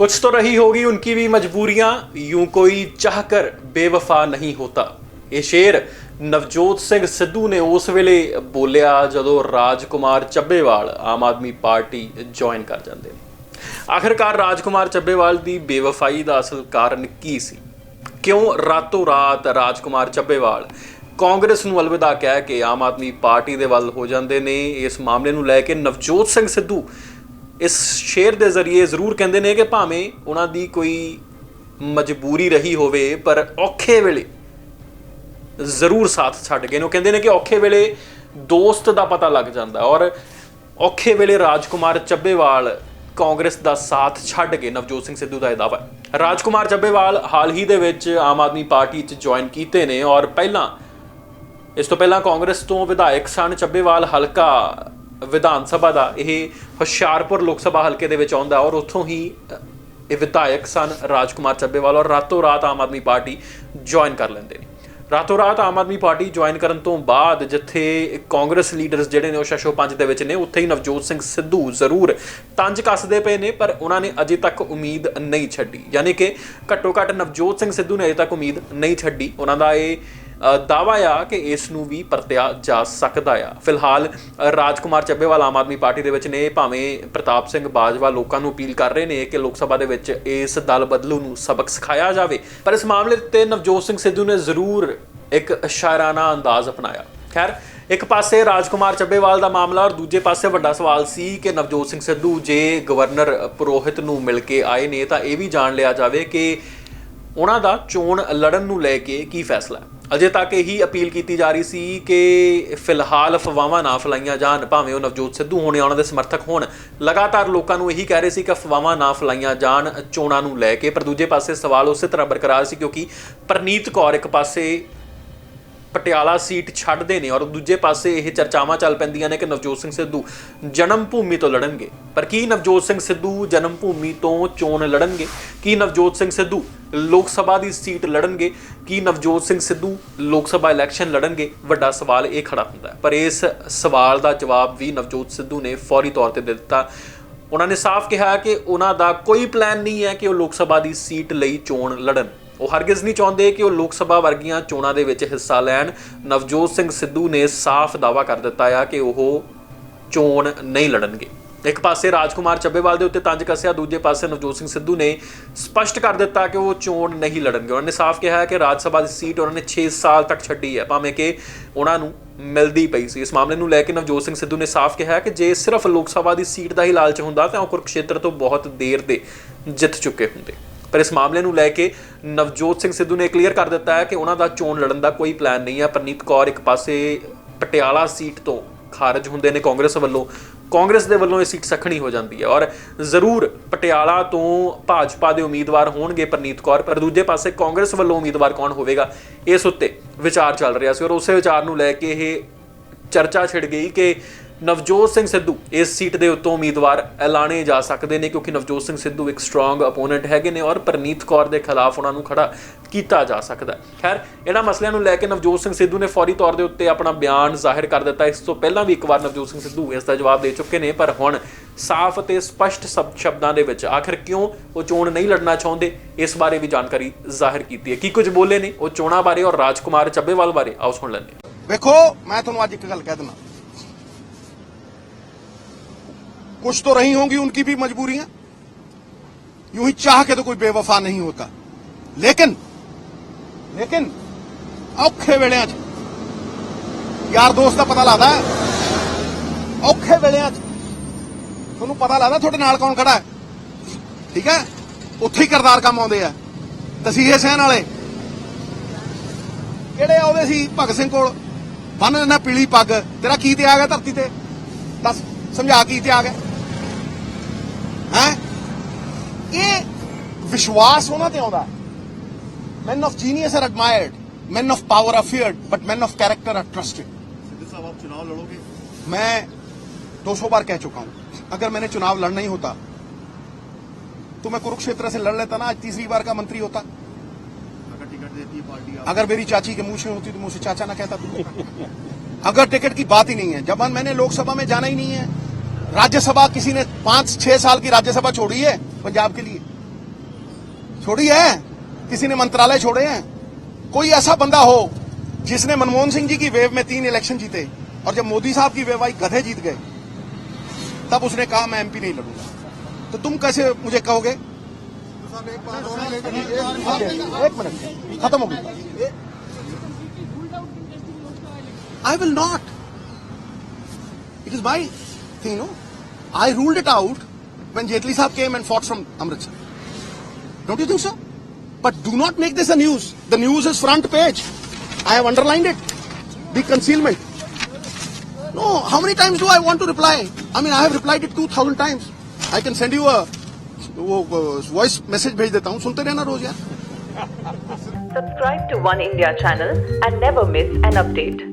कुछ तो रही होगी उनकी भी मजबूरियां यूं कोई चाहकर ਬੇਵਫਾ ਨਹੀਂ ਹੋਤਾ ਇਹ ਸ਼ੇਰ ਨਵਜੋਤ ਸਿੰਘ ਸਿੱਧੂ ਨੇ ਉਸ ਵੇਲੇ ਬੋਲਿਆ ਜਦੋਂ ਰਾਜਕੁਮਾਰ ਚੱਬੇਵਾਲ ਆਮ ਆਦਮੀ ਪਾਰਟੀ ਜੁਆਇਨ ਕਰ ਜਾਂਦੇ ਨੇ ਆਖਿਰਕਾਰ ਰਾਜਕੁਮਾਰ ਚੱਬੇਵਾਲ ਦੀ ਬੇਵਫਾਈ ਦਾ ਅਸਲ ਕਾਰਨ ਕੀ ਸੀ ਕਿਉਂ ਰਾਤੋਂ ਰਾਤ ਰਾਜਕੁਮਾਰ ਚੱਬੇਵਾਲ ਕਾਂਗਰਸ ਨੂੰ ਅਲਵਿਦਾ ਕਹਿ ਕੇ ਆਮ ਆਦਮੀ ਪਾਰਟੀ ਦੇ ਵੱਲ ਹੋ ਜਾਂਦੇ ਨੇ ਇਸ ਮਾਮਲੇ ਨੂੰ ਲੈ ਕੇ ਨਵਜੋਤ ਸਿੰਘ ਸਿੱਧੂ ਇਸ ਸ਼ੇਰ ਦੇ ਜ਼ਰੀਏ ਜ਼ਰੂਰ ਕਹਿੰਦੇ ਨੇ ਕਿ ਭਾਵੇਂ ਉਹਨਾਂ ਦੀ ਕੋਈ ਮਜਬੂਰੀ ਰਹੀ ਹੋਵੇ, ਪਰ ਔਖੇ ਵੇਲੇ ਜ਼ਰੂਰ ਸਾਥ ਛੱਡ ਗਏ ਨੇ। ਉਹ ਕਹਿੰਦੇ ਨੇ ਕਿ ਔਖੇ ਵੇਲੇ ਦੋਸਤ ਦਾ ਪਤਾ ਲੱਗ ਜਾਂਦਾ ਔਰ ਔਖੇ ਵੇਲੇ ਰਾਜਕੁਮਾਰ ਚੱਬੇਵਾਲ ਕਾਂਗਰਸ ਦਾ ਸਾਥ ਛੱਡ ਕੇ ਨਵਜੋਤ ਸਿੰਘ ਸਿੱਧੂ ਦਾ ਇਹ ਦਾਅਵਾ ਹੈ। ਰਾਜਕੁਮਾਰ ਚੱਬੇਵਾਲ ਹਾਲ ਹੀ ਦੇ ਵਿੱਚ ਆਮ ਆਦਮੀ ਪਾਰਟੀ 'ਚ ਜੁਆਇਨ ਕੀਤੇ ਨੇ ਔਰ ਪਹਿਲਾਂ, ਇਸ ਤੋਂ ਪਹਿਲਾਂ ਕਾਂਗਰਸ ਤੋਂ ਵਿਧਾਇਕ ਸਨ। ਚੱਬੇਵਾਲ ਹਲਕਾ ਵਿਧਾਨ ਸਭਾ ਦਾ, ਇਹ ਹੁਸ਼ਿਆਰਪੁਰ ਲੋਕ ਸਭਾ ਹਲਕੇ ਦੇ ਵਿੱਚ ਆਉਂਦਾ ਔਰ ਉੱਥੋਂ ਹੀ ਇਹ ਵਿਧਾਇਕ ਸਨ ਰਾਜਕੁਮਾਰ ਚੱਬੇਵਾਲ ਔਰ ਰਾਤੋਂ ਰਾਤ ਆਮ ਆਦਮੀ ਪਾਰਟੀ ਜੁਆਇਨ ਕਰ ਲੈਂਦੇ ਨੇ। ਰਾਤੋਂ ਰਾਤ ਆਮ ਆਦਮੀ ਪਾਰਟੀ ਜੁਆਇਨ ਕਰਨ ਤੋਂ ਬਾਅਦ ਜਿੱਥੇ ਕਾਂਗਰਸ ਲੀਡਰਸ ਜਿਹੜੇ ਨੇ ਉਹ ਸ਼ਸ਼ੋ ਪੰਜ ਦੇ ਵਿੱਚ ਨੇ, ਉੱਥੇ ਹੀ ਨਵਜੋਤ ਸਿੰਘ ਸਿੱਧੂ ਜ਼ਰੂਰ ਤੰਜ ਕੱਸਦੇ ਪਏ ਨੇ, ਪਰ ਉਹਨਾਂ ਨੇ ਅਜੇ ਤੱਕ ਉਮੀਦ ਨਹੀਂ ਛੱਡੀ। ਯਾਨੀ ਕਿ ਘੱਟੋ ਘੱਟ ਨਵਜੋਤ ਸਿੰਘ ਸਿੱਧੂ ਨੇ ਅਜੇ ਤੱਕ ਉਮੀਦ ਨਹੀਂ ਛੱਡੀ। ਉਹਨਾਂ ਦਾ ਇਹ ਅ, ਦਾਅਵਾ ਆ ਕਿ ਇਸ ਨੂੰ ਵੀ ਪਰਤਿਆ ਜਾ ਸਕਦਾ ਆ। ਫਿਲਹਾਲ ਅ, ਰਾਜਕੁਮਾਰ ਚੱਬੇਵਾਲ ਆਮ ਆਦਮੀ ਪਾਰਟੀ ਦੇ ਵਿੱਚ ਨੇ। ਭਾਵੇਂ ਪ੍ਰਤਾਪ ਸਿੰਘ ਬਾਜਵਾ ਲੋਕਾਂ ਨੂੰ ਅਪੀਲ ਕਰ ਰਹੇ ਨੇ ਕਿ ਲੋਕ ਸਭਾ ਦੇ ਵਿੱਚ ਇਸ ਦਲ ਬਦਲੂ ਨੂੰ ਸਬਕ ਸਿਖਾਇਆ ਜਾਵੇ ਪਰ ਇਸ ਮਾਮਲੇ ਤੇ ਨਵਜੋਤ ਸਿੰਘ ਸਿੱਧੂ ਨੇ ਜ਼ਰੂਰ ਇੱਕ ਸ਼ਾਇਰਾਨਾ ਅੰਦਾਜ਼ ਅਪਣਾਇਆ। ਖੈਰ ਇੱਕ ਪਾਸੇ ਰਾਜਕੁਮਾਰ ਚੱਬੇਵਾਲ ਦਾ ਮਾਮਲਾ ਔਰ ਦੂਜੇ ਪਾਸੇ ਵੱਡਾ ਸਵਾਲ ਸੀ ਕਿ ਨਵਜੋਤ ਸਿੰਘ ਸਿੱਧੂ ਜੇ ਗਵਰਨਰ ਪੁਰੋਹਿਤ ਨੂੰ ਮਿਲ ਕੇ ਆਏ ਨੇ ਤਾਂ ਇਹ ਵੀ ਜਾਣ ਲਿਆ ਜਾਵੇ ਕਿ ਉਹਨਾਂ ਦਾ ਚੋਣ ਲੜਨ ਨੂੰ ਲੈ ਕੇ ਕੀ ਫੈਸਲਾ ਹੈ। ਅਜੇ ਤੱਕ ਇਹੀ ਅਪੀਲ ਕੀਤੀ ਜਾ ਰਹੀ ਸੀ ਕਿ ਫਿਲਹਾਲ ਅਫਵਾਹਾਂ ਨਾ ਫਲਾਈਆਂ ਜਾਣ, ਭਾਵੇਂ ਉਹ ਨਵਜੋਤ ਸਿੱਧੂ ਹੋਣ ਜਾਂ ਉਹਨਾਂ ਦੇ ਸਮਰਥਕ ਹੋਣ। ਲਗਾਤਾਰ ਲੋਕਾਂ ਨੂੰ ਇਹੀ ਕਹਿ ਰਹੇ ਸੀ ਕਿ ਅਫਵਾਹਾਂ ਨਾ ਫਲਾਈਆਂ ਜਾਣ, ਚੋਣਾਂ ਨੂੰ ਲੈ ਕੇ। ਪਰ ਦੂਜੇ ਪਾਸੇ ਸਵਾਲ ਉਸੇ ਤਰ੍ਹਾਂ ਬਰਕਰਾਰ ਸੀ ਕਿਉਂਕਿ ਪ੍ਰਨੀਤ ਕੌਰ ਇੱਕ ਪਾਸੇ ਪਟਿਆਲਾ ਸੀਟ ਛੱਡਦੇ ਨੇ ਔਰ ਦੂਜੇ ਪਾਸੇ ਇਹ ਚਰਚਾਵਾਂ ਚੱਲ ਪੈਂਦੀਆਂ ਨੇ ਕਿ ਨਵਜੋਤ ਸਿੰਘ ਸਿੱਧੂ ਜਨਮ ਭੂਮੀ ਤੋਂ ਲੜਨਗੇ। ਪਰ ਕੀ ਨਵਜੋਤ ਸਿੰਘ ਸਿੱਧੂ ਜਨਮ ਭੂਮੀ ਤੋਂ ਚੋਣ ਲੜਨਗੇ? ਕੀ ਨਵਜੋਤ ਸਿੰਘ ਸਿੱਧੂ ਲੋਕ ਸਭਾ ਦੀ ਸੀਟ ਲੜਨਗੇ? ਕੀ ਨਵਜੋਤ ਸਿੰਘ ਸਿੱਧੂ ਲੋਕ ਸਭਾ ਇਲੈਕਸ਼ਨ ਲੜਨਗੇ? ਵੱਡਾ ਸਵਾਲ ਇਹ ਖੜਾ ਹੁੰਦਾ ਹੈ। ਪਰ ਇਸ ਸਵਾਲ ਦਾ ਜਵਾਬ ਵੀ ਨਵਜੋਤ ਸਿੱਧੂ ਨੇ ਫੌਰੀ ਤੌਰ ਤੇ ਦੇ ਦਿੱਤਾ। ਉਹਨਾਂ ਨੇ ਸਾਫ਼ ਕਿਹਾ ਕਿ ਉਹਨਾਂ ਦਾ ਕੋਈ ਪਲਾਨ ਨਹੀਂ ਹੈ ਕਿ ਉਹ ਲੋਕ ਸਭਾ ਦੀ ਸੀਟ ਲਈ ਚੋਣ ਲੜਨ। ਉਹ ਹਰਗਿਜ਼ ਨਹੀਂ ਚਾਹੁੰਦੇ ਕਿ ਉਹ ਲੋਕ ਸਭਾ ਵਰਗੀਆਂ ਚੋਣਾਂ ਦੇ ਵਿੱਚ ਹਿੱਸਾ ਲੈਣ। ਨਵਜੋਤ ਸਿੰਘ ਸਿੱਧੂ ਨੇ ਸਾਫ਼ ਦਾਅਵਾ ਕਰ ਦਿੱਤਾ ਆ ਕਿ ਉਹ ਚੋਣ ਨਹੀਂ ਲੜਨਗੇ। ਇੱਕ ਪਾਸੇ ਰਾਜਕੁਮਾਰ ਚੱਬੇਵਾਲ ਦੇ ਉੱਤੇ ਤੰਜ ਕੱਸਿਆ, ਦੂਜੇ ਪਾਸੇ ਨਵਜੋਤ ਸਿੰਘ ਸਿੱਧੂ ਨੇ ਸਪਸ਼ਟ ਕਰ ਦਿੱਤਾ ਕਿ ਉਹ ਚੋਣ ਨਹੀਂ ਲੜਨਗੇ। ਉਹਨਾਂ ਨੇ ਸਾਫ਼ ਕਿਹਾ ਹੈ ਕਿ ਰਾਜ ਸਭਾ ਦੀ ਸੀਟ ਉਹਨਾਂ ਨੇ 6 ਸਾਲ ਤੱਕ ਛੱਡੀ ਹੈ। ਭਾਵੇਂ ਕਿ ਉਹਨਾਂ ਨੂੰ ਮਿਲਦੀ ਪਈ ਸੀ। ਇਸ ਮਾਮਲੇ ਨੂੰ ਲੈ ਕੇ ਨਵਜੋਤ ਸਿੰਘ ਸਿੱਧੂ ਨੇ ਸਾਫ਼ ਕਿਹਾ ਕਿ ਜੇ ਸਿਰਫ ਲੋਕ ਸਭਾ ਦੀ ਸੀਟ ਦਾ ਹੀ ਲਾਲਚ ਹੁੰਦਾ, ਤਾਂ ਉਹ ਕੁਰਕਸ਼ੇਤਰ ਤੋਂ ਬਹੁਤ ਦੇਰ ਦੇ ਜਿੱਤ ਚੁੱਕੇ ਹੁੰਦੇ। ਪਰ ਇਸ ਮਾਮਲੇ ਨੂੰ ਲੈ ਕੇ ਨਵਜੋਤ ਸਿੰਘ ਸਿੱਧੂ ਨੇ ਕਲੀਅਰ ਕਰ ਦਿੱਤਾ ਹੈ ਕਿ ਉਹਨਾਂ ਦਾ ਚੋਣ ਲੜਨ ਦਾ ਕੋਈ ਪਲਾਨ ਨਹੀਂ ਹੈ। ਪਰਨੀਤ ਕੌਰ ਇੱਕ ਪਾਸੇ ਪਟਿਆਲਾ ਸੀਟ ਤੋਂ ਖਾਰਜ ਹੁੰਦੇ ਨੇ ਕਾਂਗਰਸ ਵੱਲੋਂ। ਕਾਂਗਰਸ ਦੇ ਵੱਲੋਂ ਇਹ ਸੀਟ ਸਖਣੀ ਹੋ ਜਾਂਦੀ ਹੈ ਔਰ ਜ਼ਰੂਰ ਪਟਿਆਲਾ ਤੋਂ ਭਾਜਪਾ ਦੇ ਉਮੀਦਵਾਰ ਹੋਣਗੇ ਪਰਨੀਤ ਕੌਰ, ਪਰ ਦੂਜੇ ਪਾਸੇ ਕਾਂਗਰਸ ਵੱਲੋਂ ਉਮੀਦਵਾਰ ਕੌਣ ਹੋਵੇਗਾ? ਇਸ ਉੱਤੇ ਵਿਚਾਰ ਚੱਲ ਰਿਹਾ ਸੀ ਔਰ ਉਸੇ ਵਿਚਾਰ ਨੂੰ ਲੈ ਕੇ ਇਹ ਚਰਚਾ ਛਿੜ ਗਈ ਕਿ ਨਵਜੋਤ ਸਿੰਘ ਸਿੱਧੂ ਇਸ ਸੀਟ ਦੇ ਉੱਤੋਂ ਉਮੀਦਵਾਰ ਐਲਾਨੇ ਜਾ ਸਕਦੇ ਨੇ ਕਿਉਂਕਿ ਨਵਜੋਤ ਸਿੰਘ ਸਿੱਧੂ ਇੱਕ ਸਟਰੋਂਗ ਅਪੋਨੈਂਟ ਹੈਗੇ ਨੇ ਔਰ ਪਰਨੀਤ ਕੌਰ ਦੇ ਖਿਲਾਫ ਉਹਨਾਂ ਨੂੰ ਖੜਾ ਕੀਤਾ ਜਾ ਸਕਦਾ ਹੈ। ਖੈਰ, ਇਹਨਾਂ ਮਸਲਿਆਂ ਨੂੰ ਲੈ ਕੇ ਨਵਜੋਤ ਸਿੰਘ ਸਿੱਧੂ ਨੇ ਫੌਰੀ ਤੌਰ ਦੇ ਉੱਤੇ ਆਪਣਾ ਬਿਆਨ ਜ਼ਾਹਿਰ ਕਰ ਦਿੱਤਾ। ਇਸ ਤੋਂ ਪਹਿਲਾਂ ਵੀ ਇੱਕ ਵਾਰ ਨਵਜੋਤ ਸਿੰਘ ਸਿੱਧੂ ਇਸ ਦਾ ਜਵਾਬ ਦੇ ਚੁੱਕੇ ਨੇ, ਪਰ ਹੁਣ ਸਾਫ਼ ਅਤੇ ਸਪਸ਼ਟ ਸਬ ਸ਼ਬਦਾਂ ਦੇ ਵਿੱਚ ਆਖਰ ਕਿਉਂ ਉਹ ਚੋਣ ਨਹੀਂ ਲੜਨਾ ਚਾਹੁੰਦੇ, ਇਸ ਬਾਰੇ ਵੀ ਜਾਣਕਾਰੀ ਜ਼ਾਹਿਰ ਕੀਤੀ ਹੈ। ਕੀ ਕੁਝ ਬੋਲੇ ਨੇ ਉਹ ਚੋਣਾਂ ਬਾਰੇ ਔਰ ਰਾਜਕੁਮਾਰ ਚੱਬੇਵਾਲ ਬਾਰੇ? ਆਓ ਸੁਣ ਲੈਂਦੇ ਵੇਖੋ, ਮੈਂ ਤੁਹਾਨੂੰ ਅੱਜ ਇੱਕ ਗੱਲ ਕਹਿ ਦਿੰਦਾ। कुछ तो रही होंगी उनकी भी मजबूरियां यूं ही चाह के तो कोई बेवफा नहीं होता लेकिन लेकिन ਔਖੇ ਵੇਲਿਆਂ 'ਚ ਯਾਰ ਦੋਸਤ ਦਾ ਪਤਾ ਲੱਗਦਾ ਹੈ। ਔਖੇ ਵੇਲਿਆਂ 'ਚ ਤੁਹਾਨੂੰ ਪਤਾ ਲੱਗਦਾ ਤੁਹਾਡੇ ਨਾਲ ਕੌਣ ਖੜਾ ਹੈ ਠੀਕ ਹੈ ਉੱਥੇ ਹੀ ਕਰਦਾਰ ਕੰਮ ਆਉਂਦੇ ਆ ਤਸੀਹੇ ਸਹਿਣ ਵਾਲੇ ਕਿਹੜੇ ਆਉਂਦੇ ਸੀ ਭਗਤ ਸਿੰਘ ਕੋਲ ਬੰਨ ਲੈਣਾ ਪੀਲੀ ਪੱਗ ਤੇਰਾ ਕੀ ਤੇ ਆ ਗਿਆ ਧਰਤੀ ਤੇ ਦੱਸ ਸਮਝਾ ਕੀ ਤੇ ਆ ਗਿਆ ਹੈ ਇਹ ਵਿਸ਼ਵਾਸ ਉਹਨਾਂ ਤੇ ਆਉਂਦਾ men of genius are admired men of power are feared but men of character are trusted Sidhu साहब आप चुनाव लड़ोगे मैं 200 बार कह चुका हूं अगर मैंने चुनाव लड़ना ही होता तो मैं कुरुक्षेत्र से लड़ लेता ना आज तीसरी बार का मंत्री होता अगर टिकट देती है पार्टी आप अगर मेरी चाची के मुंह से होती तो मुझसे चाचा ना कहता तू अगर टिकट की बात ही नहीं है जब मैंने लोकसभा में जाना ही नहीं है राज्यसभा किसी ने पाँच, छह साल की राज्यसभा छोड़ी है पंजाब के लिए? छोड़ी है? किसी ने मंत्रालय छोड़े हैं? कोई ऐसा बंदा हो जिसने मनमोहन सिंह जी की वेव में तीन इलेक्शन जीते और जब मोदी साहब की वेव आई गधे जीत गए, तब उसने कहा, मैं एमपी नहीं लड़ूँगा तो तुम कैसे मुझे कहोगे? एक मिनट, खत्म हो गई। I will not it is my Thing no I ruled it out when Jetli Saab came and fought from Amritsar. Don't you think so? But do not make this a news. The news is front page. I have underlined it. The concealment. No, how many times do I want to reply? I mean, I have replied it 2000 times. I can send you a वो voice message भेज देता हूँ सुनते रहना रोज यार Subscribe to One India channel and never miss an update.